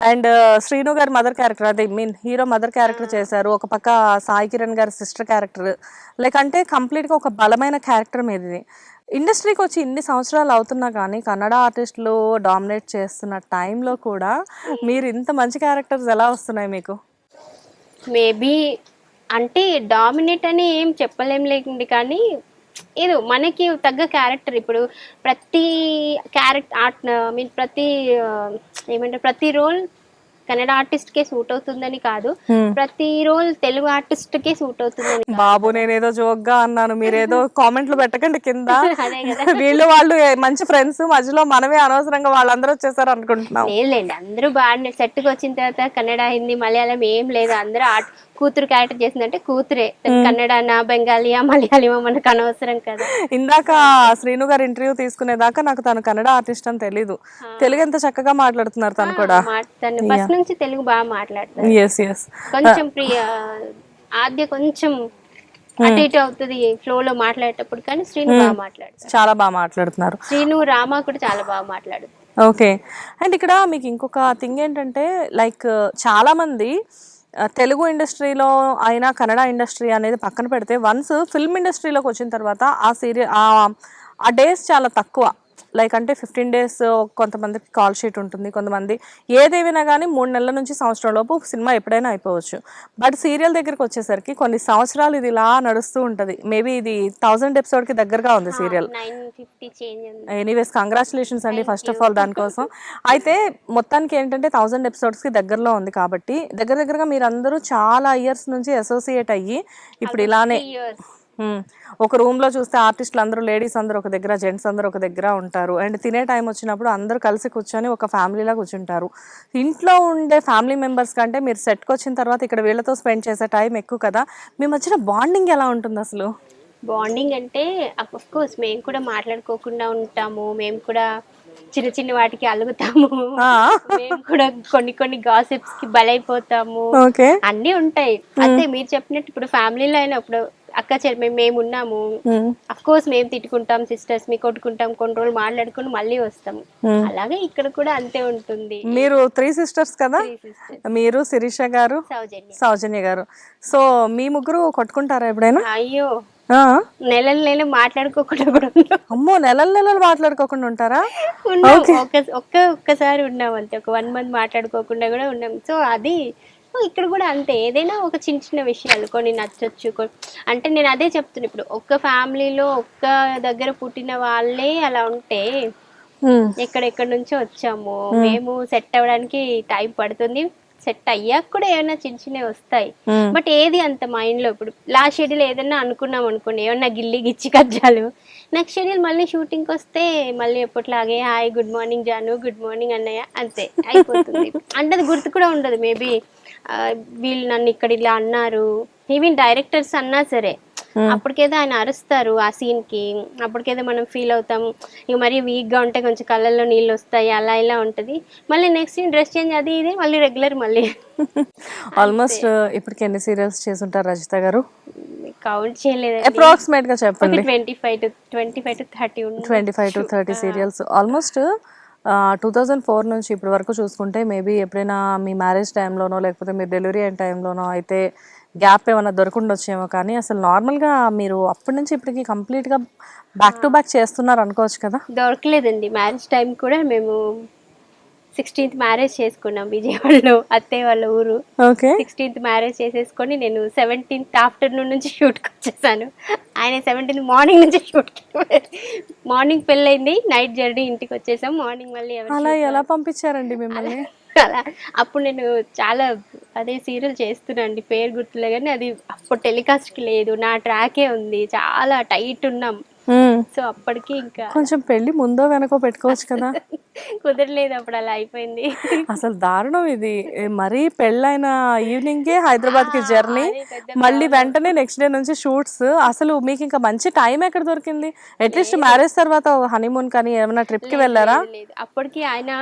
And Srinu గారి mother character అదే mean hero mother character చేశారు. ఒక పక్క సాయి కిరణ్ గారి సిస్టర్ క్యారెక్టర్. లైక్ అంటే కంప్లీట్గా ఒక బలమైన క్యారెక్టర్ మీద ఇది ఇండస్ట్రీకి వచ్చి ఇన్ని సంవత్సరాలు అవుతున్నా కానీ కన్నడ ఆర్టిస్టులు డామినేట్ చేస్తున్న టైంలో కూడా మీరు ఇంత మంచి క్యారెక్టర్స్ ఎలా వస్తున్నాయి మీకు? మేబీ అంటే డామినేట్ అని ఏం చెప్పలేం లేకుండి కానీ ఏదో మనకి తగ్గ క్యారెక్టర్ ఇప్పుడు ప్రతి క్యారెక్టర్ ఆర్ట్ మీన్ ప్రతి ఏమంటారు ప్రతి రోల్ కన్నడ ఆర్టిస్ట్కే సూట్ అవుతుందని కాదు. ప్రతి రోల్ తెలుగు ఆర్టిస్ట్కే సూట్ అవుతుందని. బాబు నేనేదో జోక్గా అన్నాను. మీరేదో కామెంట్లు పెట్టకండి కింద. వీళ్ళు వాళ్ళు మంచి ఫ్రెండ్స్ మధ్యలో మనమే అనవసరంగా వాళ్ళందరూ వచ్చేసారు అనుకుంటున్నాం. లేదులేండి అందరూ బాగానే సెట్కి వచ్చిన తర్వాత కన్నడ హిందీ మలయాళం ఏం లేదు. అందరూ ఆర్ట్ కూతురు క్యారెక్టర్ చేసిందంటే కూతురే. కన్నడనా బెంగాలీయా మలయాళమా మనకు అనవసరం కదా. ఇందాక శ్రీను గారు ఇంటర్వ్యూ తీసుకునేదాకా నాకు తను కన్నడ ఆర్టిస్ట్ అని తెలీదు. తెలుగు ఎంత చక్కగా మాట్లాడుతున్నారు తను కూడా. మాట్లాడతాను. ఫస్ట్ నుంచి తెలుగు బాగా మాట్లాడతాను ఎస్ ఎస్ కొంచెం ప్రియ ఆద్య కొంచెం అటు ఇటు అవుతుంది ఫ్లో లో మాట్లాడేటప్పుడు కానీ శ్రీను బాగా మాట్లాడతాడు చాలా బాగా మాట్లాడుతున్నారు. శ్రీను రామ కూడా చాలా బాగా మాట్లాడు ఓకే. అండ్ ఇక్కడ మీకు ఇంకొక థింగ్ ఏంటంటే లైక్ చాలా మంది తెలుగు ఇండస్ట్రీలో అయినా కన్నడ ఇండస్ట్రీ అనేది పక్కన పెడితే వన్స్ ఫిల్మ్ ఇండస్ట్రీలోకి వచ్చిన తర్వాత ఆ సీరియల్ ఆ డేస్ చాలా తక్కువ. లైక్ అంటే ఫిఫ్టీన్ డేస్ కొంతమందికి కాల్ షీట్ ఉంటుంది. కొంతమంది ఏదేమైనా కానీ మూడు నెలల నుంచి సంవత్సరం లోపు సినిమా ఎప్పుడైనా అయిపోవచ్చు. బట్ సీరియల్ దగ్గరికి వచ్చేసరికి కొన్ని సంవత్సరాలు ఇది ఇలా నడుస్తూ ఉంటుంది. మేబీ ఇది థౌజండ్ ఎపిసోడ్కి దగ్గరగా ఉంది సీరియల్. ఎనీవేస్ కంగ్రాచులేషన్స్ అండి ఫస్ట్ ఆఫ్ ఆల్ దానికోసం. అయితే మొత్తానికి ఏంటంటే థౌజండ్ ఎపిసోడ్స్కి దగ్గరలో ఉంది కాబట్టి దగ్గర దగ్గరగా మీరందరూ చాలా ఇయర్స్ నుంచి అసోసియేట్ అయ్యి ఇప్పుడు ఇలానే. ఒక రూమ్లో చూస్తే ఆర్టిస్టులు అందరూ లేడీస్ అందరూ ఒక దగ్గర జెంట్స్ అందరూ ఒక దగ్గర ఉంటారు. అండ్ తినే టైం వచ్చినప్పుడు అందరూ కలిసి కూర్చొని ఒక ఫ్యామిలీలా కూర్చుంటారు. ఇంట్లో ఉండే ఫ్యామిలీ మెంబర్స్ కంటే మీరు సెట్కి వచ్చిన తర్వాత ఇక్కడ వీళ్ళతో స్పెండ్ చేసే టైం ఎక్కువ కదా? మీ మధ్యన బాండింగ్ ఎలా ఉంటుంది అసలు? బాండింగ్ అంటే అఫ్ కోర్స్ మేము కూడా మాట్లాడుకోకుండా ఉంటాము. మేము కూడా చిన్న చిన్న వాటికి అలుగుతాము. మేము కూడా కొన్ని కొన్ని గాసిప్స్కి బలైపోతాము అన్నీ ఉంటాయి. అంతే మీరు చెప్పినట్టు ఇప్పుడు ఫ్యామిలీలో అయినా ఇప్పుడు అక్క చెల్లి మేము. ఉన్నాము అఫ్ కోర్స్ మేము తిట్టుకుంటాం సిస్టర్స్ మీ కొట్టుకుంటాం కొన్ని రోజులు మాట్లాడుకుని మళ్ళీ వస్తాము అలాగే ఇక్కడ కూడా అంతే ఉంటుంది. మీరు త్రీ సిస్టర్స్ కదా. మీరు శిరీష గారు సౌజన్య. సౌజన్య గారు. సో మీ ముగ్గురు కొట్టుకుంటారా ఎప్పుడైనా? అయ్యో? నెలలు నెలలు మాట్లాడుకోకుండా అమ్మో నెలలు నెలలు మాట్లాడుకోకుండా ఉంటారా? ఒక్క ఒక్క ఒక్కసారి ఉన్నాం అంతే. ఒక వన్ మంత్ మాట్లాడుకోకుండా కూడా ఉన్నాం. సో అది ఇక్కడ కూడా అంతే. ఏదైనా ఒక చిన్న చిన్న విషయాలు కొన్ని నచ్చొచ్చు. అంటే నేను అదే చెప్తున్నా. ఇప్పుడు ఒక్క ఫ్యామిలీలో ఒక్క దగ్గర పుట్టిన వాళ్ళే అలా ఉంటే ఎక్కడెక్కడి నుంచో వచ్చాము మేము సెట్ అవ్వడానికి టైం పడుతుంది. సెట్ అయ్యాక కూడా ఏమైనా చిన్న చిన్నవి వస్తాయి. బట్ ఏది అంత మైండ్లో ఇప్పుడు లాస్ట్ షెడ్యూల్ ఏదైనా అనుకున్నాం అనుకోండి. ఏమన్నా గిల్లి గిచ్చి కజ్జాలు నెక్స్ట్ షెడ్యూల్ మళ్ళీ షూటింగ్కి వస్తే మళ్ళీ ఎప్పట్లాగే hi good morning Janu. Good morning అన్నయ్య. అంతే. అయిపోతుంది. అంటే అది గుర్తు కూడా ఉండదు. మేబీ వీళ్ళు నన్ను ఇక్కడ ఇలా అన్నారు. ఈవెన్ డైరెక్టర్స్ అన్నా సరే అప్పటికేదో ఆయన అరుస్తారు ఆ సీన్కి. అప్పటికేదో మనం ఫీల్ అవుతాం. ఇక మరీ వీక్గా ఉంటే కొంచెం కళ్ళల్లో నీళ్ళు వస్తాయి అలా ఇలా ఉంటది. మళ్ళీ నెక్స్ట్ సీన్ డ్రెస్ చేంజ్ అది ఇది మళ్ళీ రెగ్యులర్ మళ్ళీ. ఆల్మోస్ట్ ఇప్పటికి ఎన్ని సీరియల్స్ చేసుంటారు రజిత గారు? కౌంట్ చేయలేదు అప్రాక్సిమేట్గా చెప్పండి. Twenty five to twenty five to thirty twenty five to thirty serials almost two thousand four నుంచి ఇప్పటి వరకు చూసుకుంటే మేబీ ఎప్పుడైనా మీ మ్యారేజ్ టైంలోనో లేకపోతే మీరు డెలివరీ అయిన టైంలోనో అయితే గ్యాప్ ఏమైనా దొరకుండొచ్చేమో కానీ అసలు నార్మల్గా మీరు అప్పటి నుంచి ఇప్పటికి కంప్లీట్గా బ్యాక్ టు బ్యాక్ చేస్తున్నారు అనుకోవచ్చు కదా? దొరకలేదండి. మ్యారేజ్ టైం కూడా మేము సిక్స్టీన్త్ మ్యారేజ్ చేసుకున్నాం విజయవాడలో అత్తయ్య వాళ్ళ ఊరు. ఓకే సిక్స్టీన్త్ మ్యారేజ్ చేసేసుకొని నేను సెవెంటీన్త్ ఆఫ్టర్నూన్ నుంచి షూట్కి వచ్చేసాను. ఆయన సెవెంటీన్త్ మార్నింగ్ నుంచి షూట్కి మార్నింగ్ పెళ్ళైంది నైట్ జర్నీ ఇంటికి వచ్చేసాం. మార్నింగ్ మళ్ళీ అలా ఎలా పంపించారండి మిమ్మల్ని? అలా. అప్పుడు నేను చాలా అదే సీరియల్ చేస్తున్నాండి పేరు గుర్తులే కానీ అది అప్పుడు టెలికాస్ట్కి లేదు. నా ట్రాకే ఉంది. చాలా టైట్ ఉన్నాం. సో అప్పటికి ఇంకా కొంచెం పెళ్ళి ముందో వెనకో పెట్టుకోవచ్చు కదా. కుదరలేదు అప్పుడు అలా అయిపోయింది. అసలు దారుణం ఇది. మరీ పెళ్ళైన ఈవినింగే హైదరాబాద్కి జర్నీ. మళ్ళీ వెంటనే నెక్స్ట్ డే నుంచి షూట్స్. అసలు మీకు ఇంకా మంచి టైం ఎక్కడ దొరికింది? అట్లీస్ట్ మ్యారేజ్ తర్వాత హనీమూన్ కానీ ఏమైనా ట్రిప్కి వెళ్ళారా? అప్పటికి ఆయన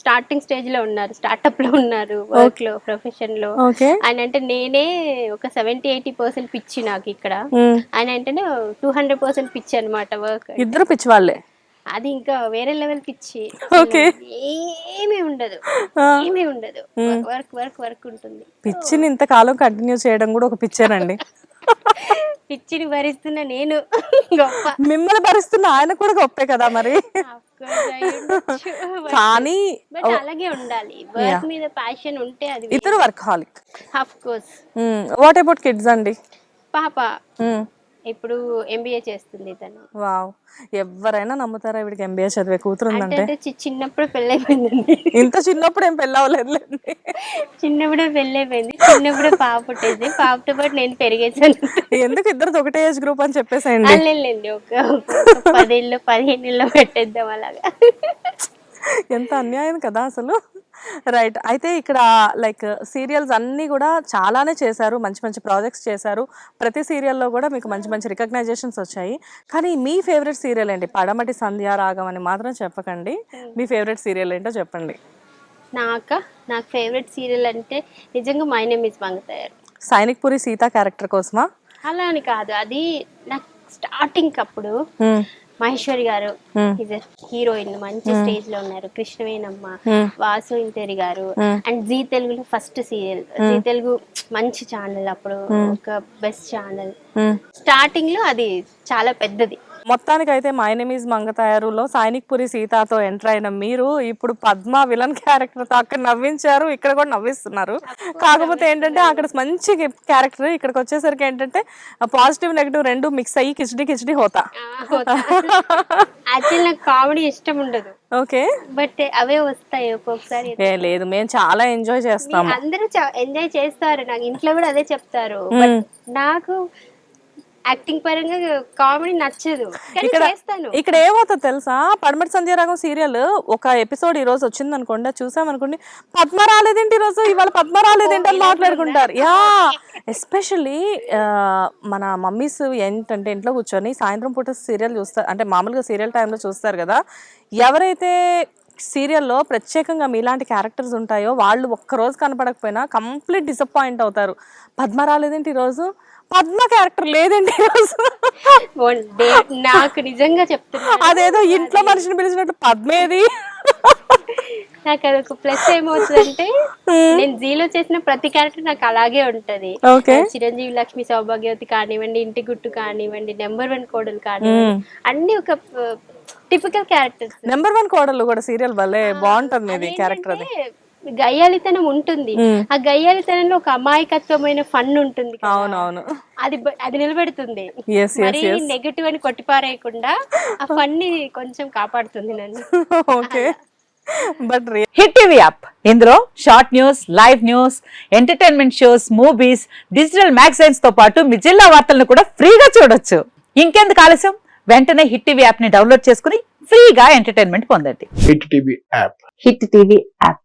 స్టార్టింగ్ స్టేజ్లో ఉన్నారు. స్టార్ట్అప్లో ఉన్నారు వర్క్లో ప్రొఫెషన్లో. ఆయన అంటే నేనే ఒక సెవెంటీ ఎయిటీ పర్సెంట్ పిచ్చి నాకు ఇక్కడ. ఆయన అంటేనే టూ హండ్రెడ్ పర్సెంట్ పిచ్చి అనమాట వర్క్ ఇద్దరు పిచ్చి వాళ్ళే. అది ఇంకా వేరే లెవెల్ పిచ్చి Okay. ఏమీ ఉండదు. ఏమీ ఉండదు. వర్క్ వర్క్ వర్క్ ఉంటుంది. పిచ్చిని ఇంతకాలం కంటిన్యూ చేయడం కూడా ఒక పిచ్చేనండి. పిచ్చిని భరిస్తున్న నేను గొప్ప. మిమ్మల్ని భరిస్తున్న ఆయన కూడా గొప్పే కదా మరి. కానీ బట్ అలాగే ఉండాలి. వర్క్ మీద ప్యాషన్ ఉంటే అది ఇతరు workaholic of course what about kids అండి? పాప. ఇప్పుడు ఎంబీఏ చేస్తుంది తను. వావ్. ఎవరైనా నమ్ముతారా ఇవిడికి ఎంబీఏ చదివే కూతురు ఉందంటే అంటే చి- చిన్నప్పుడు పెళ్ళైపోయిందండి. ఇంత చిన్నప్పుడు ఏం పెళ్ళవలేదులేండి చిన్నప్పుడే పెళ్ళైపోయింది. చిన్నప్పుడే పాప పుట్టేది. పాపతో పాటు నేను పెరిగేసాను. ఎందుకు ఇద్దరు ఒకటే ఏజ్ గ్రూప్ అని చెప్పేసేయండి. అల్లెళ్ళండి ఒక ఒక పదేళ్ళు పదిహేను పెట్టేద్దాం అలాగా. ఎంత అన్యాయం కదా అసలు. రైట్ అయితే ఇక్కడ లైక్ సీరియల్స్ అన్నీ కూడా చాలానే చేశారు. మంచి మంచి ప్రాజెక్ట్స్ చేశారు. ప్రతి సీరియల్లో కూడా మీకు మంచి మంచి రికగ్నైజేషన్స్ వచ్చాయి. కానీ మీ ఫేవరెట్ సీరియల్ ఏంటి? పడమటి సంధ్యా రాగం అని మాత్రం చెప్పకండి. మీ ఫేవరెట్ సీరియల్ ఏంటో చెప్పండి. నాక? నాకు ఫేవరెట్ సీరియల్ అంటే నిజంగా my name is Mangatayaru Sainikpuri Sita character కోసమా? అలా అని కాదు. అది నాకు స్టార్టింగ్ అప్పుడు Hmm. మహేశ్వరి గారు Hmm. హీరోయిన్ మంచి స్టేజ్లో ఉన్నారు కృష్ణవేనమ్మ Hmm. వాసు ఇంతేరి గారు Hmm. అండ్ జీ తెలుగులో ఫస్ట్ సీరియల్ జీ తెలుగు మంచి ఛానల్ అప్పుడు ఒక బెస్ట్ ఛానల్ Hmm. స్టార్టింగ్లో అది చాలా పెద్దది మొత్తానికైతే మై నేమ్ ఈజ్ మంగతాయారులో సైనిక్ పురి సీతాతో ఎంటర్ అయిన మీరు ఇప్పుడు పద్మ విలన్ క్యారెక్టర్తో అక్కడ నవ్వించారు. ఇక్కడ కూడా నవ్విస్తున్నారు. కాకపోతే ఏంటంటే అక్కడ మంచి క్యారెక్టర్ ఇక్కడికి వచ్చేసరికి ఏంటంటే పాజిటివ్ నెగిటివ్ రెండు మిక్స్ అయ్యి కిచడి కిచడి హోతా. యాక్చువల్ నాకు కామెడీ ఇష్టం ఉండదు. ఓకే. బట్ అవే వస్తాయి ఒక్కొక్కసారి. లేదు మేము చాలా ఎంజాయ్ చేస్తాము. అందరూ ఎంజాయ్ చేస్తారు. నాకు ఇంట్లో కూడా అదే చెప్తారు. నాకు యాక్టింగ్ పరంగా కామెడీ నచ్చదు. కానీ ఇక్కడ చేస్తాను. ఇక్కడ ఏమవుతుందో తెలుసా? పడమటి సంధ్యారాగం సీరియల్ ఒక ఎపిసోడ్ ఈ రోజు వచ్చింది అనుకోండి చూసామనుకోండి పద్మ రాలేదేంటి ఈ రోజు? ఇవాళ పద్మ రాలేదేంటి అని మాట్లాడుకుంటారు. యా ఎస్పెషల్లీ మన మమ్మీస్ ఏంటంటే ఇంట్లో కూర్చొని సాయంత్రం పూట సీరియల్ చూస్తారు అంటే మామూలుగా సీరియల్ టైంలో చూస్తారు కదా ఎవరైతే సీరియల్లో ప్రత్యేకంగా మీలాంటి క్యారెక్టర్స్ ఉంటాయో వాళ్ళు ఒక్కరోజు కనపడకపోయినా కంప్లీట్ డిసప్పాయింట్ అవుతారు. పద్మ రాలేదేంటి ఈరోజు పద్మ క్యారెక్టర్ day నాకు నిజంగా చెప్తున్నా. అదేదో ఇంట్లో మనిషిని పిలిచినట్టు పద్మేది. నాకు అదొక ప్లస్ ఏమవుతుందంటే నేను జీలో చేసిన ప్రతి క్యారెక్టర్ నాకు అలాగే ఉంటది. చిరంజీవి లక్ష్మి సౌభాగ్యవతి కానివ్వండి ఇంటి గుట్టు కానివ్వండి నెంబర్ వన్ కోడలు కానివ్వండి అన్ని ఒక టిపికల్ క్యారెక్టర్స్ నెంబర్ వన్ కోడలు కూడా సీరియల్ భలే బాగుంటుంది క్యారెక్టర్ అది. గయ్యాలితనం ఉంటుంది. ఆ గయ్యాలితనంలో ఒక అమాయకత్వమైన ఫన్ ఉంటుంది. అవునవును. అది అది నిలబెడుతుంది. మరి నెగటివ్ అని కొట్టిపారేయకుండా ఆ ఫన్ని కొంచెం కాపాడుతుంది నన్ను. Okay but hit TV app ఇందులో short news live news entertainment shows movies digital మ్యాగజైన్స్తో పాటు మీ జిల్లా వార్తలను కూడా ఫ్రీగా చూడొచ్చు. ఇంకెందుకు ఆలస్యం? వెంటనే హిట్ టీవీ యాప్ని డౌన్లోడ్ చేసుకుని ఫ్రీగా ఎంటర్టైన్మెంట్ పొందండి. Hit TV app hit TV app